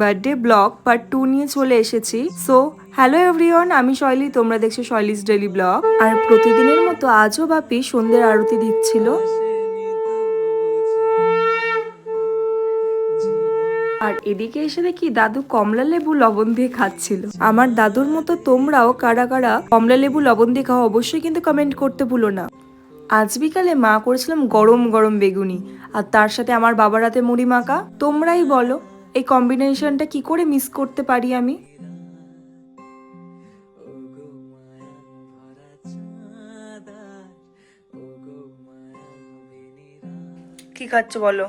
Birthday blog part two নিয়ে চলে এসেছি। সো হ্যালো এভরিওয়ান আমি শৈলী, তোমরা দেখছ শৈলীস ডেলি ব্লগ। আর প্রতিদিনের মতো আজও বাপি সন্ধ্যের আরতি দিচ্ছিল। আর এদিকে এসে দেখি দাদু কমলা লেবু লবণ দিয়ে খাচ্ছিল। আমার দাদুর মতো তোমরাও কারা কারা কমলা লেবু লবণ দিয়ে খাও অবশ্যই কিন্তু কমেন্ট করতে ভুলো না। আজ বিকালে মা করেছিলাম গরম গরম বেগুনি। আর তার সাথে আমার বাবার হাতে মুড়ি মাখা। তোমরাই বলো। এই কম্বিনেশনটা কি করে মিস করতে পারি আমি? কি খাচ্ছ বলো?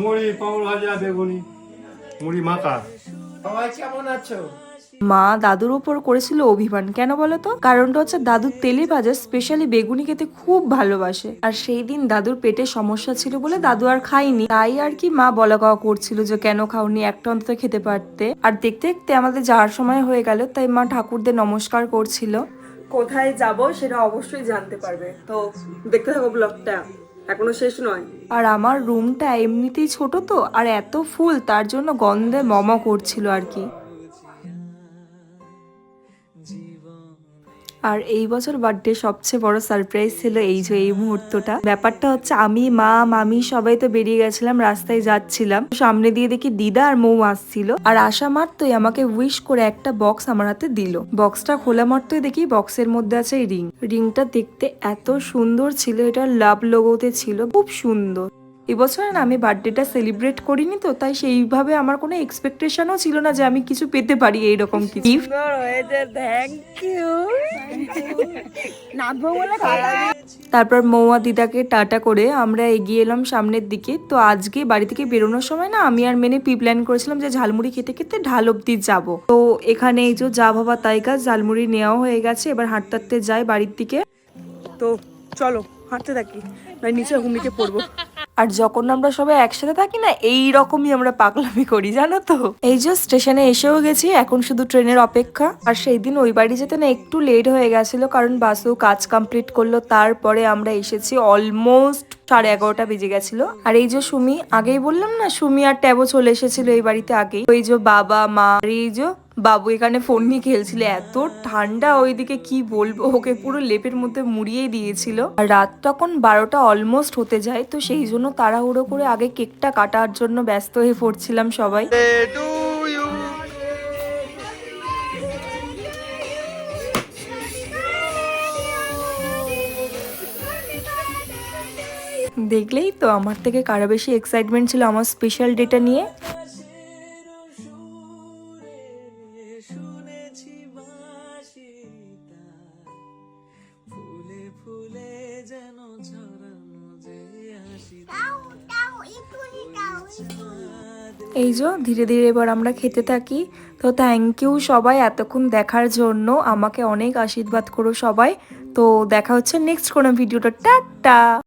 মুড়ি পাউল ভাজা বেগুনি মুড়ি মাখা। সবাই কেমন আছো? মা দাদুর উপর করেছিল অভিমান। কেন বলো তো কারণটা হচ্ছে দাদুর তেলে ভাজা স্পেশালি বেগুনি খেতে খুব ভালোবাসে। আর সেই দিন দাদুর পেটে সমস্যা ছিল বলে দাদু আর খাইনি তাই আর কি মা বলা কওয়া করছিল যে, কেন খাওনি? একটা অন্তত খেতে পারতে। আর দেখতে দেখতে আমাদের যাওয়ার সময় হয়ে গেল, তাই মা ঠাকুরদের নমস্কার করছিল। কোথায় যাব সেটা অবশ্যই জানতে পারবে। তো দেখতে থাকো ব্লগটা এখনও শেষ নয়। আর আমার রুমটা এমনিতেই ছোট তো, আর এত ফুল, তার জন্য গন্ধে মম করছিল আর কি। আর এই বছর বার্থডে সবচেয়ে বড় সারপ্রাইজ ছিল এই যে এই মুহূর্তটা। ব্যাপারটা হচ্ছে আমি, মা, মামি সবাই তো বেরিয়ে গেছিলাম, রাস্তায় যাচ্ছিলাম। সামনে দিয়ে দেখি দিদা আর মৌ আসছিল। আর আসা মাত্রই আমাকে উইশ করে একটা বক্স আমার হাতে দিল। বক্সটা খোলা মাত্রই দেখি বক্সের মধ্যে আছে রিং রিংটা দেখতে এত সুন্দর ছিল এটা লাভ লোগোতে ছিল, খুব সুন্দর। এবছর না আমি বার্থডেটা সেলিব্রেট করিনি তো তাই সেইভাবে আমার কোনো এক্সপেকটেশনও ছিল না যে আমি কিছু পেতে পারি এইরকম কিছু। গিফট তারপর মৌয়া দিদাকে টাটা করে আমরা এগিয়ে এলাম সামনের দিকে। তো আজকে বাড়ি থেকে বেরোনোর সময় না আমি আর মেনে প্রি প্ল্যান করেছিলাম যে ঝালমুড়ি খেতে খেতে ঢাল অব্দি যাব। তো এখানে এই যে যা ভাবা তাই কাজ ঝালমুড়ি নেওয়া হয়ে গেছে এবার হাঁটতে হাঁটতে যাই বাড়ির দিকে। তো চলো হাঁটতে থাকি নিচে ঘুমিয়ে পড়ব। আর যখন আমরা সবাই একসাথে থাকি না, এই রকমই আমরা পাগলামি করি, জানো তো। এই যে স্টেশনে এসেও গেছি, এখন শুধু ট্রেনের অপেক্ষা। আর সেই দিন ওই বাড়ি যেতে না একটু লেট হয়ে গেছিল, কারণ বাসও কাজ কমপ্লিট করল। তারপরে আমরা এসেছি অলমোস্ট সাড়ে এগারোটা বেজে গেছিল। আর এই যে সুমি, আগেই বললাম না, সুমি আর ট্যাবও চলে এসেছিল এই বাড়িতে আগেই। ওই যে বাবা, মা, আর এই যে বাবু এখানে ফোন নিয়ে খেলছিল, এত ঠান্ডা ওইদিকে, কি বলব? ওকে পুরো লেপের মধ্যে মুড়িয়ে দিয়েছিল। আর রাত তখন বারোটা অলমোস্ট হতে যায়, তো সেই জন্য তাড়াহুড়ো করে আগে কেকটা কাটার জন্য ব্যস্ত হয়ে পড়ছিলাম সবাই। দেখলেই তো আমার থেকে কারা বেশি এক্সাইটমেন্ট ছিল আমার স্পেশাল ডেটা নিয়ে। এই যে, ধীরে ধীরে এবার আমরা খেতে থাকি। তো থ্যাংক ইউ সবাই এতক্ষণ দেখার জন্য। আমাকে অনেক আশীর্বাদ করো সবাই। তো দেখা হচ্ছে নেক্সট কোনো ভিডিওটা টাটা!